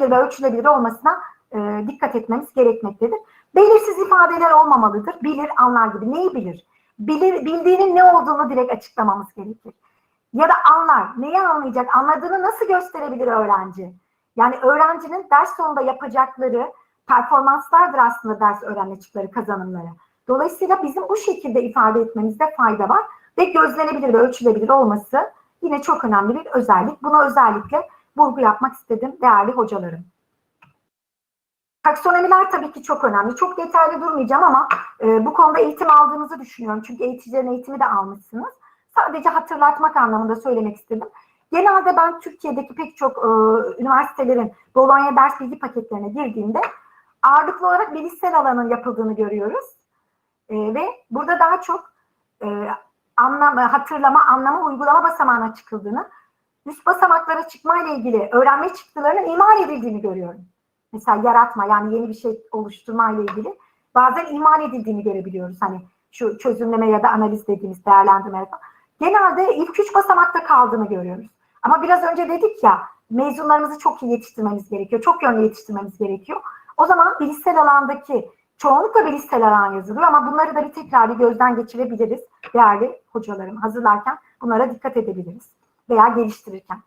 gösterilebilir ve ölçülebilir olmasına e, dikkat etmemiz gerekmektedir. Belirsiz ifadeler olmamalıdır. Bilir, anlar gibi. Neyi bilir? Bilir, bildiğinin ne olduğunu direkt açıklamamız gerekir. Ya da anlar. Neyi anlayacak? Anladığını nasıl gösterebilir öğrenci? Yani öğrencinin ders sonunda yapacakları performanslardır aslında ders öğrenme çıktıları, kazanımları. Dolayısıyla bizim bu şekilde ifade etmemizde fayda var ve gözlenebilir ve ölçülebilir olması yine çok önemli bir özellik. Buna özellikle vurgu yapmak istedim değerli hocalarım. Taksonomiler tabii ki çok önemli. Çok detaylı durmayacağım ama e, bu konuda eğitim aldığınızı düşünüyorum. Çünkü eğiticilerin eğitimi de almışsınız. Sadece hatırlatmak anlamında söylemek istedim. Genelde ben Türkiye'deki pek çok e, üniversitelerin Bologna ders bilgi paketlerine girdiğimde ağırlıklı olarak bilişsel alanın yapıldığını görüyoruz. E, ve burada daha çok e, anlama, hatırlama, anlama, uygulama basamağına çıkıldığını, üst basamaklara çıkma ile ilgili öğrenme çıktılarının imal edildiğini görüyorum. Mesela yaratma yani yeni bir şey oluşturma ile ilgili bazen imal edildiğini görebiliyoruz. Hani şu çözümleme ya da analiz dediğimiz değerlendirme falan. Genelde ilk üç basamakta kaldığını görüyoruz. Ama biraz önce dedik ya mezunlarımızı çok iyi yetiştirmemiz gerekiyor. Çok yönlü yetiştirmemiz gerekiyor. O zaman bilişsel alandaki çoğunlukla bilişsel alan yazılıyor ama bunları da bir tekrar bir gözden geçirebiliriz. Değerli hocalarım hazırlarken bunlara dikkat edebiliriz veya geliştirirken.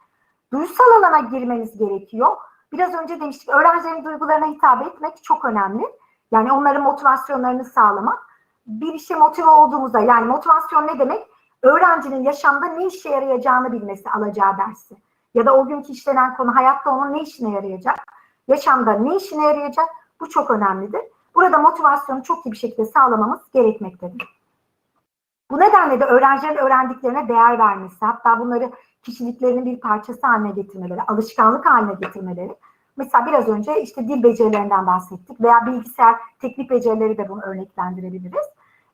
Duysal alana girmeniz gerekiyor. Biraz önce demiştik öğrencilerin duygularına hitap etmek çok önemli. Yani onların motivasyonlarını sağlamak. Bir işe motive olduğumuzda yani motivasyon ne demek? Öğrencinin yaşamda ne işe yarayacağını bilmesi alacağı dersi. Ya da o günkü işlenen konu hayatta onun ne işine yarayacak? Yaşamda ne işine yarayacak? Bu çok önemlidir. Burada motivasyonu çok iyi bir şekilde sağlamamız gerekmektedir. Bu nedenle de öğrencilerin öğrendiklerine değer vermesi, hatta bunları kişiliklerinin bir parçası haline getirmeleri, alışkanlık haline getirmeleri. Mesela biraz önce işte dil becerilerinden bahsettik veya bilgisayar teknik becerileri de bunu örneklendirebiliriz.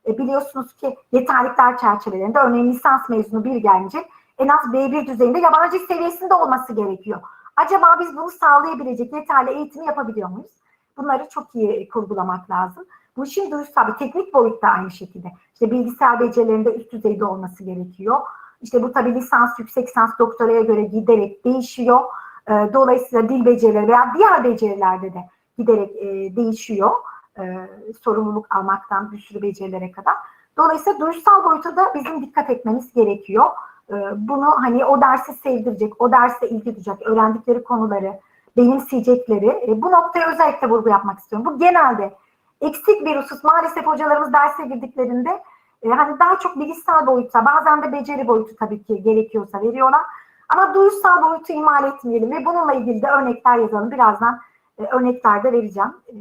E, biliyorsunuz ki yeterlikler çerçevelerinde örneğin lisans mezunu bir gencin en az B1 düzeyinde yabancı seviyesinde olması gerekiyor. Acaba biz bunu sağlayabilecek yeterli eğitimi yapabiliyor muyuz? Bunları çok iyi kurgulamak lazım. Bu işin duysal bir teknik boyutta aynı şekilde. İşte bilgisayar becerilerinde üst düzeyde olması gerekiyor. İşte bu tabii lisans, yüksek lisans, doktoraya göre giderek değişiyor. E, dolayısıyla dil becerileri veya diğer becerilerde de giderek e, değişiyor. E, sorumluluk almaktan bir sürü becerilere kadar. Dolayısıyla duysal boyuta da bizim dikkat etmemiz gerekiyor. E, bunu hani o dersi sevdirecek, o derste ilgi duyacak, öğrendikleri konuları benimseyecekleri. E, bu noktaya özellikle vurgu yapmak istiyorum. Bu genelde eksik bir husus. Maalesef hocalarımız derse girdiklerinde e, hani daha çok bilişsel boyuta, bazen de beceri boyutu tabii ki gerekiyorsa veriyorlar. Ama duysal boyutu ihmal etmeyelim ve bununla ilgili de örnekler yazalım. Birazdan e, örnekler de vereceğim. E,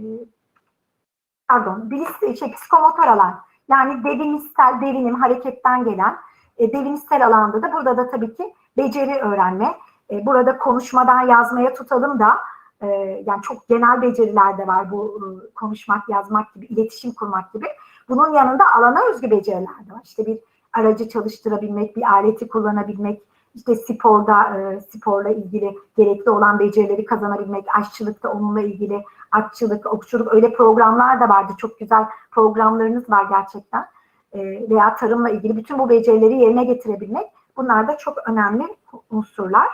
pardon, bilis, şey, psikomotor alan. Yani devinistel, devinim, hareketten gelen e, devinistel alanda da burada da tabii ki beceri öğrenme. E, burada konuşmadan yazmaya tutalım da e, yani çok genel beceriler de var bu e, konuşmak, yazmak gibi, iletişim kurmak gibi. Bunun yanında alana özgü beceriler de var. İşte bir aracı çalıştırabilmek, bir aleti kullanabilmek, işte sporda e, sporla ilgili gerekli olan becerileri kazanabilmek, aşçılıkta onunla ilgili atçılık, okçuluk öyle programlar da vardı. Çok güzel programlarınız var gerçekten. E, veya tarımla ilgili bütün bu becerileri yerine getirebilmek bunlar da çok önemli unsurlar.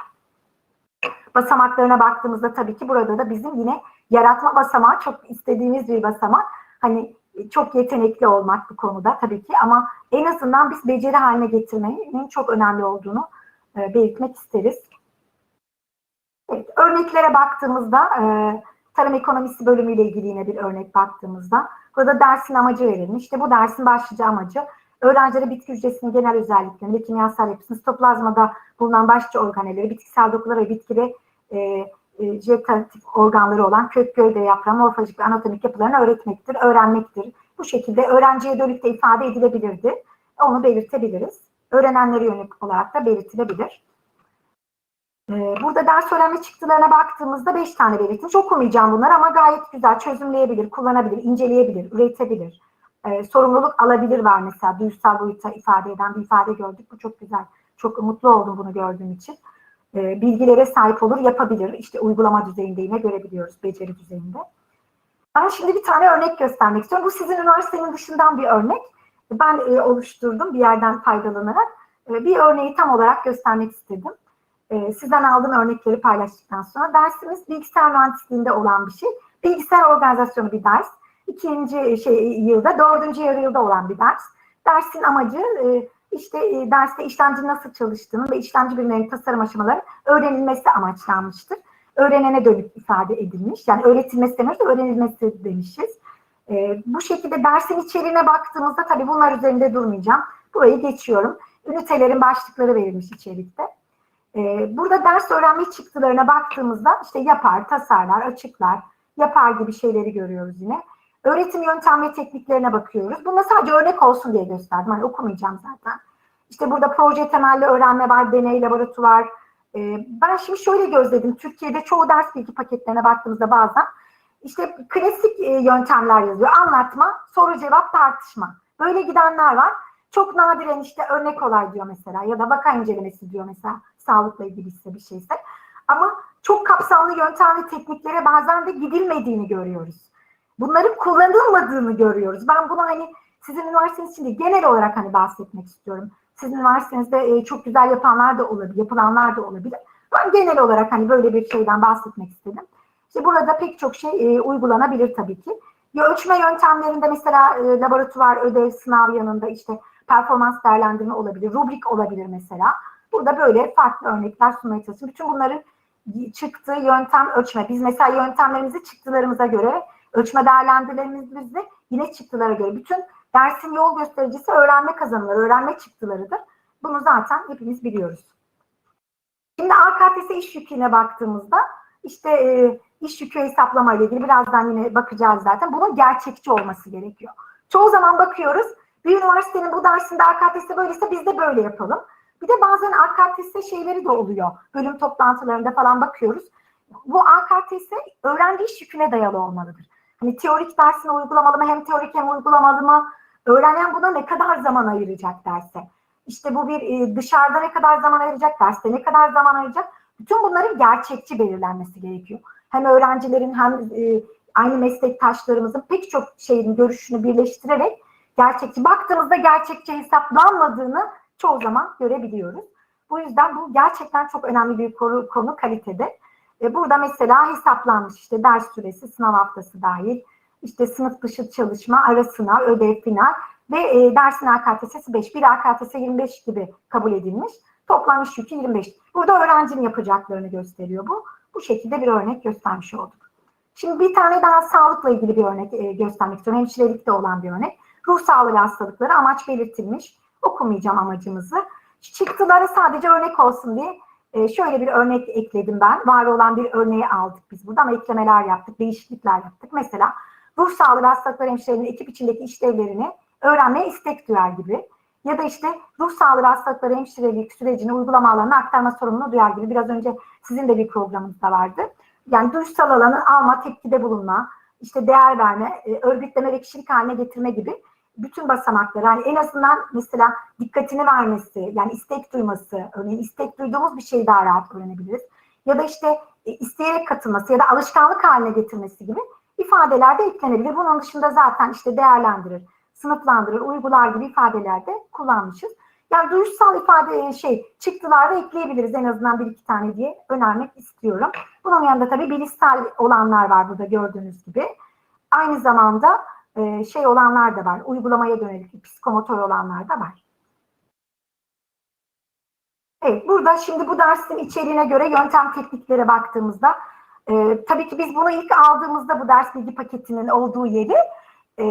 Basamaklarına baktığımızda tabii ki burada da bizim yine yaratma basamağı çok istediğimiz bir basamak. Hani çok yetenekli olmak bu konuda tabii ki ama en azından biz beceri haline getirmenin çok önemli olduğunu e, belirtmek isteriz. Evet, örneklere baktığımızda e, tarım ekonomisi bölümüyle ilgili yine bir örnek baktığımızda burada dersin amacı verilmiş. İşte bu dersin başlıca amacı öğrencilere bitki hücresinin genel özelliklerini ve kimyasal yapısını, sitoplazmada bulunan başlıca organelleri, bitkisel dokular ve bitkili e, e, organları olan kök, gövde, yaprağı, morfolojik ve anatomik yapılarını öğretmektir, öğrenmektir. Bu şekilde öğrenciye dönük de ifade edilebilirdi. Onu belirtebiliriz. Öğrenenlere yönelik olarak da belirtilebilir. Ee, burada ders öğrenme çıktılarına baktığımızda beş tane belirtmiş. Okumayacağım bunları ama gayet güzel çözümleyebilir, kullanabilir, inceleyebilir, üretebilir. Ee, sorumluluk alabilir var mesela. Duysal boyuta ifade eden bir ifade gördük. Bu çok güzel. Çok mutlu oldum bunu gördüğüm için. Ee, bilgilere sahip olur, yapabilir. İşte uygulama düzeyinde yine görebiliyoruz, beceri düzeyinde. Ben şimdi bir tane örnek göstermek istiyorum. Bu sizin üniversitenin dışından bir örnek. Ben e, oluşturdum bir yerden faydalanarak. E, bir örneği tam olarak göstermek istedim. e, sizden aldığım örnekleri paylaştıktan sonra dersimiz bilgisayar mühendisliğinde olan bir şey. Bilgisayar organizasyonu bir ders. İkinci şey yılda, dördüncü yarı yılda olan bir ders. Dersin amacı e, işte e, derste işlemci nasıl çalıştığını ve işlemci birimlerinin tasarım aşamaları öğrenilmesi amaçlanmıştır. Öğrenene dönük ifade edilmiş. Yani öğretilmesi demiyoruz da öğrenilmesi demişiz. E, bu şekilde dersin içeriğine baktığımızda tabii bunlar üzerinde durmayacağım. Burayı geçiyorum. Ünitelerin başlıkları verilmiş içerikte. E, burada ders öğrenme çıktılarına baktığımızda işte yapar, tasarlar, açıklar, yapar gibi şeyleri görüyoruz yine. Öğretim yöntem ve tekniklerine bakıyoruz. Bunda sadece örnek olsun diye gösterdim. Hani okumayacağım zaten. İşte burada proje temelli öğrenme var, deney, laboratuvar. Ee, ben şimdi şöyle gözledim. Türkiye'de çoğu ders bilgi paketlerine baktığımızda bazen işte klasik e, yöntemler yazıyor. Anlatma, soru cevap, tartışma. Böyle gidenler var. Çok nadiren işte örnek olay diyor mesela ya da vaka incelemesi diyor mesela sağlıkla ilgili ise bir şeyse. Ama çok kapsamlı yöntem ve tekniklere bazen de gidilmediğini görüyoruz bunların kullanılmadığını görüyoruz. Ben bunu hani sizin üniversiteniz için değil, genel olarak hani bahsetmek istiyorum. Sizin üniversitenizde e, çok güzel yapanlar da olabilir, yapılanlar da olabilir. Ben genel olarak hani böyle bir şeyden bahsetmek istedim. İşte burada pek çok şey e, uygulanabilir tabii ki. Ya ölçme yöntemlerinde mesela e, laboratuvar, ödev, sınav yanında işte performans değerlendirme olabilir, rubrik olabilir mesela. Burada böyle farklı örnekler sunmaya çalışıyorum. Bütün bunların çıktığı yöntem ölçme. Biz mesela yöntemlerimizi çıktılarımıza göre ölçme değerlendirmelerimizde yine çıktılara göre. Bütün dersin yol göstericisi öğrenme kazanımları, öğrenme çıktılarıdır. Bunu zaten hepimiz biliyoruz. Şimdi AKTS iş yüküne baktığımızda işte e, iş yükü hesaplama ile ilgili birazdan yine bakacağız zaten. Bunun gerçekçi olması gerekiyor. Çoğu zaman bakıyoruz bir üniversitenin bu dersinde AKTS böyleyse biz de böyle yapalım. Bir de bazen AKTS şeyleri de oluyor. Bölüm toplantılarında falan bakıyoruz. Bu AKTS öğrenci iş yüküne dayalı olmalıdır. Hani teorik dersine uygulamalı mı hem teorik hem uygulamalı mı? Öğrenen buna ne kadar zaman ayıracak derse? İşte bu bir e, dışarıda ne kadar zaman ayıracak, derste ne kadar zaman ayıracak? Bütün bunların gerçekçi belirlenmesi gerekiyor. Hem öğrencilerin hem e, aynı meslektaşlarımızın pek çok şeyin görüşünü birleştirerek gerçekçi, baktığımızda gerçekçi hesaplanmadığını çoğu zaman görebiliyoruz. Bu yüzden bu gerçekten çok önemli bir konu, konu kalitede. E, burada mesela hesaplanmış işte ders süresi, sınav haftası dahil, işte sınıf dışı çalışma, ara sınav, ödev, final ve e, dersin AKTS'si 5, bir AKTS 25 gibi kabul edilmiş. Toplam iş yükü 25. Burada öğrencinin yapacaklarını gösteriyor bu. Bu şekilde bir örnek göstermiş olduk. Şimdi bir tane daha sağlıkla ilgili bir örnek e, göstermek istiyorum. Hemşirelikte olan bir örnek. Ruh sağlığı hastalıkları amaç belirtilmiş. Okumayacağım amacımızı. Çıktıları sadece örnek olsun diye e, şöyle bir örnek ekledim ben. Var olan bir örneği aldık biz burada ama eklemeler yaptık, değişiklikler yaptık. Mesela ruh sağlığı hastalıkları hemşirelerinin ekip içindeki işlevlerini öğrenmeye istek duyar gibi. Ya da işte ruh sağlığı hastalıkları hemşirelik sürecini uygulama alanına aktarma sorumluluğu duyar gibi. Biraz önce sizin de bir programınızda vardı. Yani duygusal alanın alma, tepkide bulunma, işte değer verme, e, örgütleme ve kişilik haline getirme gibi bütün basamakları yani en azından mesela dikkatini vermesi yani istek duyması örneğin istek duyduğumuz bir şeyi daha rahat öğrenebiliriz. Ya da işte e, isteyerek katılması ya da alışkanlık haline getirmesi gibi ifadeler de eklenebilir. Bunun dışında zaten işte değerlendirir, sınıflandırır, uygular gibi ifadeler de kullanmışız. Yani duyuşsal ifade e, şey çıktılar da ekleyebiliriz en azından bir iki tane diye önermek istiyorum. Bunun yanında tabii bilişsel olanlar var burada gördüğünüz gibi. Aynı zamanda e, şey olanlar da var. Uygulamaya dönelik psikomotor olanlar da var. Evet, burada şimdi bu dersin içeriğine göre yöntem tekniklere baktığımızda e, tabii ki biz bunu ilk aldığımızda bu ders bilgi paketinin olduğu yeri e,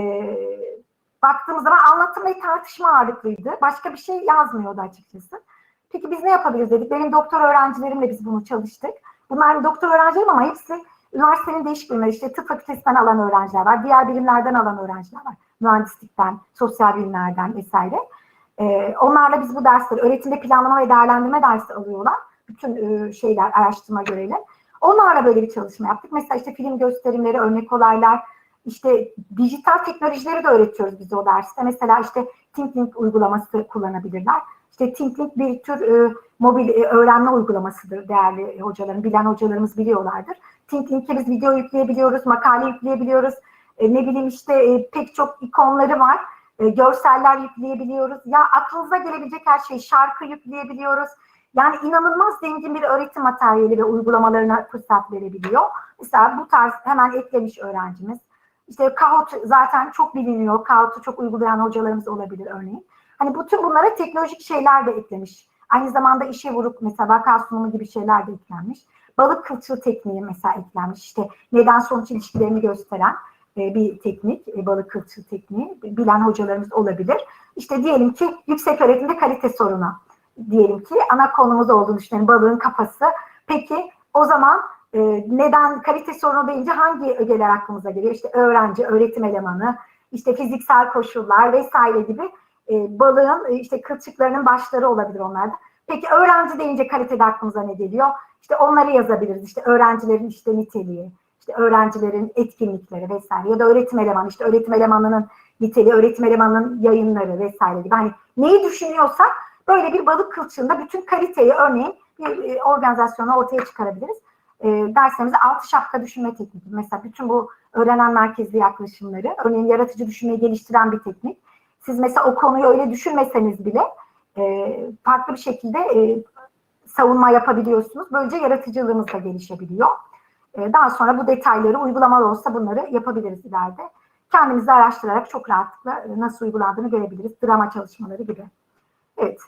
baktığımız zaman anlatım ve tartışma ağırlıklıydı. Başka bir şey yazmıyordu açıkçası. Peki biz ne yapabiliriz dedik. Benim doktor öğrencilerimle biz bunu çalıştık. Bunlar doktor öğrencilerim ama hepsi üniversitenin değişik bölümleri işte tıp fakültesinden alan öğrenciler var. Diğer bilimlerden alan öğrenciler var. Mühendislikten, sosyal bilimlerden vesaire. Ee, onlarla biz bu dersleri öğretimde planlama ve değerlendirme dersi alıyorlar. Bütün e, şeyler, araştırma görevleri. Onlarla böyle bir çalışma yaptık. Mesela işte film gösterimleri, örnek olaylar, işte dijital teknolojileri de öğretiyoruz biz o derste. Mesela işte ThinkLink uygulaması kullanabilirler. İşte ThinkLink bir tür e, mobil e, öğrenme uygulamasıdır değerli hocaların, bilen hocalarımız biliyorlardır. ThinkLink'e biz video yükleyebiliyoruz, makale yükleyebiliyoruz. E, ne bileyim işte e, pek çok ikonları var. E, görseller yükleyebiliyoruz. Ya aklınıza gelebilecek her şey, şarkı yükleyebiliyoruz. Yani inanılmaz zengin bir öğretim materyali ve uygulamalarına fırsat verebiliyor. Mesela bu tarz hemen eklemiş öğrencimiz. İşte Kahoot zaten çok biliniyor. Kahoot'u çok uygulayan hocalarımız olabilir örneğin. Hani bütün bunlara teknolojik şeyler de eklemiş. Aynı zamanda işe vurup mesela vaka sunumu gibi şeyler de eklenmiş. Balık kılçığı tekniği mesela eklenmiş. İşte neden sonuç ilişkilerini gösteren e, bir teknik, e, balık kılçığı tekniği bilen hocalarımız olabilir. İşte diyelim ki yüksek öğretimde kalite sorunu diyelim ki ana konumuz olduğunu düşünelim balığın kafası. Peki o zaman e, neden kalite sorunu deyince hangi ögeler aklımıza geliyor? İşte öğrenci, öğretim elemanı, işte fiziksel koşullar vesaire gibi balığın işte kılçıklarının başları olabilir onlarda. Peki öğrenci deyince kalitede aklımıza ne geliyor? İşte onları yazabiliriz. İşte öğrencilerin işte niteliği, işte öğrencilerin etkinlikleri vesaire ya da öğretim elemanı işte öğretim elemanının niteliği, öğretim elemanının yayınları vesaire gibi. Hani neyi düşünüyorsak böyle bir balık kılçığında bütün kaliteyi örneğin bir e, organizasyona ortaya çıkarabiliriz. E, derslerimizde altı şapka düşünme tekniği. Mesela bütün bu öğrenen merkezli yaklaşımları, örneğin yaratıcı düşünmeyi geliştiren bir teknik. Siz mesela o konuyu öyle düşünmeseniz bile e, farklı bir şekilde e, savunma yapabiliyorsunuz. Böylece yaratıcılığınız da gelişebiliyor. E, daha sonra bu detayları uygulamalı olsa bunları yapabiliriz ileride. Kendimizi araştırarak çok rahatlıkla e, nasıl uygulandığını görebiliriz. Drama çalışmaları gibi. Evet.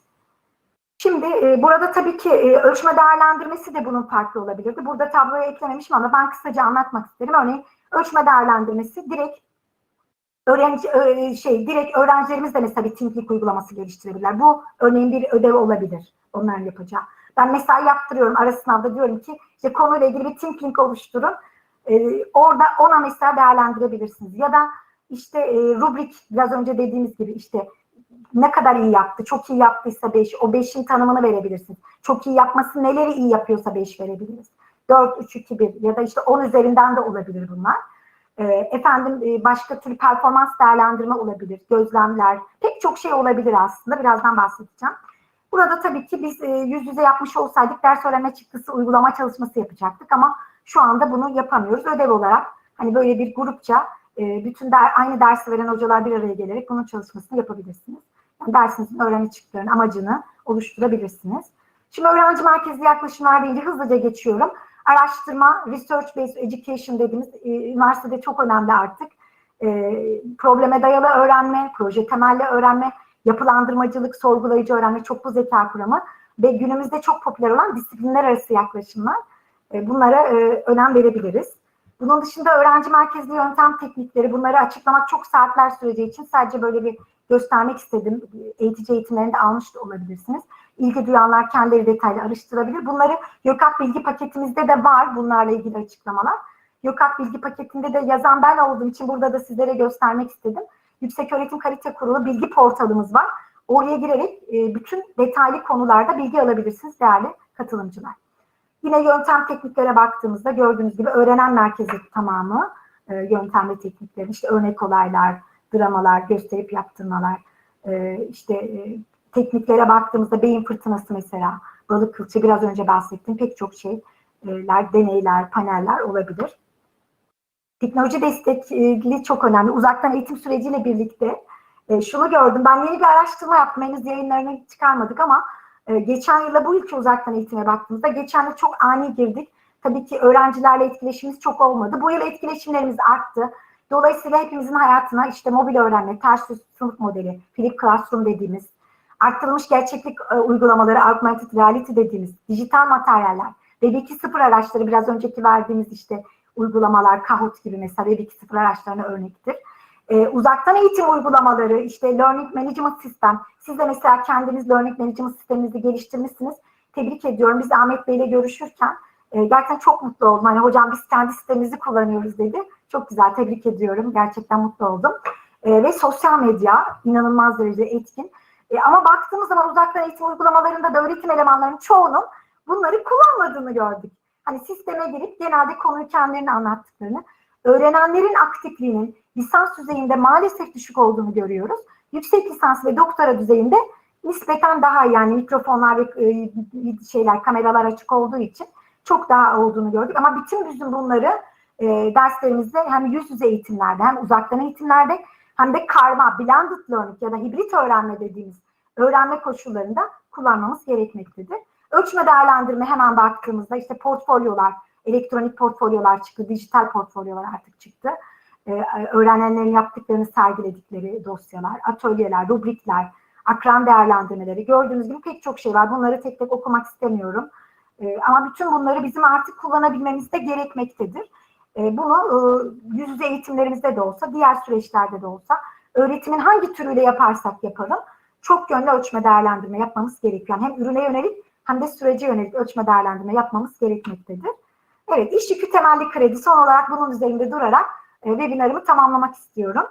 Şimdi e, burada tabii ki e, ölçme değerlendirmesi de bunun farklı olabilirdi. Burada tabloya eklememişim ama ben kısaca anlatmak isterim. Örneğin ölçme değerlendirmesi direkt öğrenci e, şey direkt öğrencilerimiz de mesela bir Thinklik uygulaması geliştirebilirler. Bu örneğin bir ödev olabilir onların yapacağı. Ben mesela yaptırıyorum ara sınavda diyorum ki işte konuyla ilgili bir Thinklik oluşturun. E, orada ona mesela değerlendirebilirsiniz. Ya da işte e, rubrik biraz önce dediğimiz gibi işte ne kadar iyi yaptı, çok iyi yaptıysa 5, o 5'in tanımını verebilirsiniz. Çok iyi yapması neleri iyi yapıyorsa 5 verebiliriz. 4, 3, 2, 1 ya da işte 10 üzerinden de olabilir bunlar. E, efendim başka türlü performans değerlendirme olabilir, gözlemler, pek çok şey olabilir aslında. Birazdan bahsedeceğim. Burada tabii ki biz e, yüz yüze yapmış olsaydık ders öğrenme çıktısı uygulama çalışması yapacaktık ama şu anda bunu yapamıyoruz. Ödev olarak hani böyle bir grupça e, bütün der, aynı dersi veren hocalar bir araya gelerek bunun çalışmasını yapabilirsiniz. Yani dersinizin öğrenme çıktılarının amacını oluşturabilirsiniz. Şimdi öğrenci merkezli yaklaşımlar deyince hızlıca geçiyorum. Araştırma, research based education dediğimiz e, üniversitede çok önemli artık. E, probleme dayalı öğrenme, proje temelli öğrenme, yapılandırmacılık, sorgulayıcı öğrenme, çoklu zeka kuramı ve günümüzde çok popüler olan disiplinler arası yaklaşımlar. E, bunlara e, önem verebiliriz. Bunun dışında öğrenci merkezli yöntem teknikleri bunları açıklamak çok saatler süreceği için sadece böyle bir göstermek istedim. Eğitici eğitimlerinde almış da olabilirsiniz. İlgi duyanlar kendileri detaylı araştırabilir. Bunları YÖKAK bilgi paketimizde de var bunlarla ilgili açıklamalar. YÖKAK bilgi paketinde de yazan ben olduğum için burada da sizlere göstermek istedim. Yüksek Öğretim Kalite Kurulu bilgi portalımız var. Oraya girerek e, bütün detaylı konularda bilgi alabilirsiniz değerli katılımcılar. Yine yöntem tekniklere baktığımızda gördüğünüz gibi öğrenen merkezi tamamı e, yöntem ve tekniklerin işte örnek olaylar, dramalar, gösterip yaptırmalar, e, işte e, tekniklere baktığımızda beyin fırtınası mesela, balık kılçı biraz önce bahsettiğim pek çok şeyler, deneyler, paneller olabilir. Teknoloji destekli çok önemli. Uzaktan eğitim süreciyle birlikte e, şunu gördüm. Ben yeni bir araştırma yaptım. Henüz yayınlarını çıkarmadık ama e, geçen yıla bu ülke uzaktan eğitime baktığımızda geçen yıl çok ani girdik. Tabii ki öğrencilerle etkileşimimiz çok olmadı. Bu yıl etkileşimlerimiz arttı. Dolayısıyla hepimizin hayatına işte mobil öğrenme, ters sınıf modeli, flip classroom dediğimiz, arttırılmış gerçeklik e, uygulamaları, augmented reality dediğimiz, dijital materyaller, Web 2.0 araçları biraz önceki verdiğimiz işte uygulamalar, Kahoot gibi mesela Web 2.0 araçlarına örnektir. Ee, uzaktan eğitim uygulamaları, işte Learning Management System, siz de mesela kendiniz Learning Management sisteminizi geliştirmişsiniz. Tebrik ediyorum. Biz Ahmet Bey ile görüşürken e, gerçekten çok mutlu oldum. Hani hocam biz kendi sistemimizi kullanıyoruz dedi. Çok güzel, tebrik ediyorum. Gerçekten mutlu oldum. E, ve sosyal medya inanılmaz derecede etkin. E, ama baktığımız zaman uzaktan eğitim uygulamalarında da öğretim elemanlarının çoğunun bunları kullanmadığını gördük. Hani sisteme girip genelde konuyu kendilerine anlattıklarını, öğrenenlerin aktifliğinin lisans düzeyinde maalesef düşük olduğunu görüyoruz. Yüksek lisans ve doktora düzeyinde nispeten daha yani mikrofonlar ve e, şeyler, kameralar açık olduğu için çok daha olduğunu gördük. Ama bütün bizim bunları e, derslerimizde hem yüz yüze eğitimlerde hem uzaktan eğitimlerde hem de karma, blended learning ya da hibrit öğrenme dediğimiz öğrenme koşullarında kullanmamız gerekmektedir. Ölçme değerlendirme hemen baktığımızda işte portfolyolar, elektronik portfolyolar çıktı, dijital portfolyolar artık çıktı. Ee, öğrenenlerin yaptıklarını sergiledikleri dosyalar, atölyeler, rubrikler, akran değerlendirmeleri gördüğünüz gibi pek çok şey var. Bunları tek tek okumak istemiyorum. Ee, ama bütün bunları bizim artık kullanabilmemiz de gerekmektedir. Ee, bunu e, yüz yüze eğitimlerimizde de olsa, diğer süreçlerde de olsa öğretimin hangi türüyle yaparsak yapalım çok yönlü ölçme değerlendirme yapmamız gerekiyor. Yani hem ürüne yönelik hem de sürece yönelik ölçme değerlendirme yapmamız gerekmektedir. Evet, iş yükü temelli kredi son olarak bunun üzerinde durarak e, webinarımı tamamlamak istiyorum.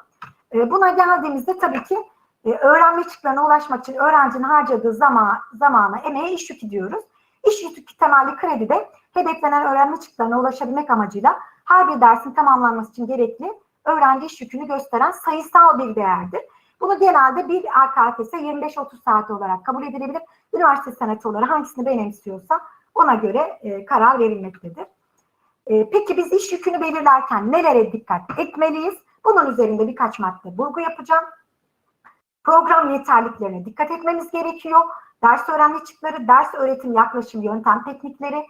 E, buna geldiğimizde tabii ki e, öğrenme çıktılarına ulaşmak için öğrencinin harcadığı zaman, zamana, emeğe iş yükü diyoruz. İş yükü temelli kredi de hedeflenen öğrenme çıktılarına ulaşabilmek amacıyla her bir dersin tamamlanması için gerekli öğrenci iş yükünü gösteren sayısal bir değerdir. Bunu genelde bir AKTS 25-30 saat olarak kabul edilebilir. Üniversite senatı olarak hangisini benimsiyorsa ona göre e, karar verilmektedir. E, peki biz iş yükünü belirlerken nelere dikkat etmeliyiz? Bunun üzerinde birkaç madde vurgu yapacağım. Program yeterliklerine dikkat etmemiz gerekiyor. Ders öğrenme çıktıları, ders öğretim yaklaşım yöntem teknikleri,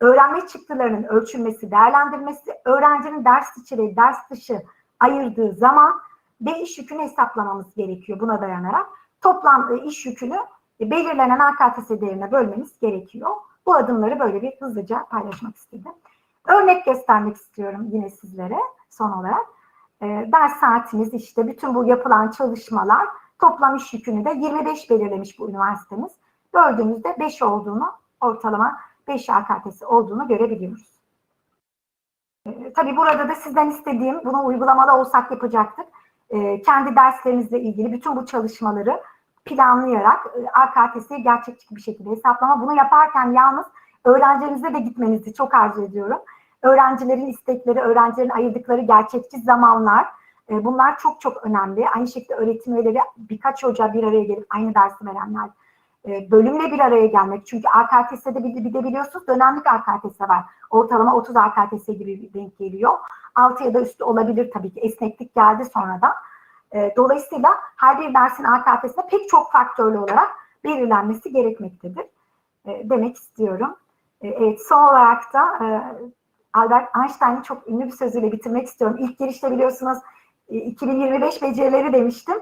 öğrenme çıktılarının ölçülmesi, değerlendirmesi, öğrencinin ders içi ve ders dışı ayırdığı zaman ve iş yükünü hesaplamamız gerekiyor buna dayanarak. Toplam e, iş yükünü e, belirlenen AKTS değerine bölmemiz gerekiyor. Bu adımları böyle bir hızlıca paylaşmak istedim. Örnek göstermek istiyorum yine sizlere son olarak. E, ders saatimiz işte bütün bu yapılan çalışmalar toplam iş yükünü de 25 belirlemiş bu üniversitemiz. Gördüğümüzde 5 olduğunu ortalama 5 AKTS olduğunu görebiliyoruz. E, tabii burada da sizden istediğim bunu uygulamalı olsak yapacaktık. E, kendi derslerinizle ilgili bütün bu çalışmaları planlayarak e, AKTS'yi gerçekçi bir şekilde hesaplama. Bunu yaparken yalnız öğrencilerinize de gitmenizi çok arzu ediyorum. Öğrencilerin istekleri, öğrencilerin ayırdıkları gerçekçi zamanlar e, bunlar çok çok önemli. Aynı şekilde öğretim üyeleri birkaç hoca bir araya gelip aynı dersi verenler bölümle bir araya gelmek. Çünkü AKTS'de bir, bir de biliyorsunuz dönemlik AKTS var. Ortalama 30 AKTS gibi denk geliyor. 6 ya da üstü olabilir tabii ki. Esneklik geldi sonradan. E, dolayısıyla her bir dersin AKTS'de pek çok faktörlü olarak belirlenmesi gerekmektedir. E, demek istiyorum. E, evet son olarak da e, Albert Einstein'ın çok ünlü bir sözüyle bitirmek istiyorum. İlk girişte biliyorsunuz e, 2025 becerileri demiştim.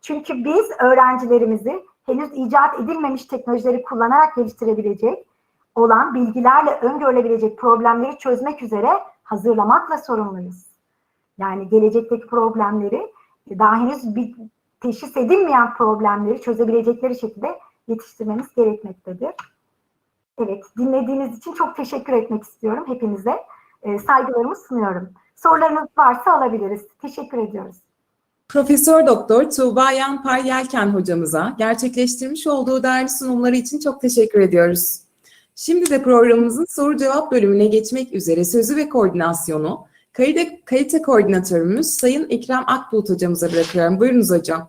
Çünkü biz öğrencilerimizi henüz icat edilmemiş teknolojileri kullanarak geliştirebilecek olan bilgilerle öngörülebilecek problemleri çözmek üzere hazırlamakla sorumluyuz. Yani gelecekteki problemleri daha henüz bir teşhis edilmeyen problemleri çözebilecekleri şekilde yetiştirmemiz gerekmektedir. Evet, dinlediğiniz için çok teşekkür etmek istiyorum hepinize. E, saygılarımı sunuyorum. Sorularınız varsa alabiliriz. Teşekkür ediyoruz. Profesör Doktor Tuğba Yanpar Yelken hocamıza gerçekleştirmiş olduğu değerli sunumları için çok teşekkür ediyoruz. Şimdi de programımızın soru cevap bölümüne geçmek üzere sözü ve koordinasyonu kalite, kalite koordinatörümüz Sayın Ekrem Akbulut hocamıza bırakıyorum. Buyurunuz hocam.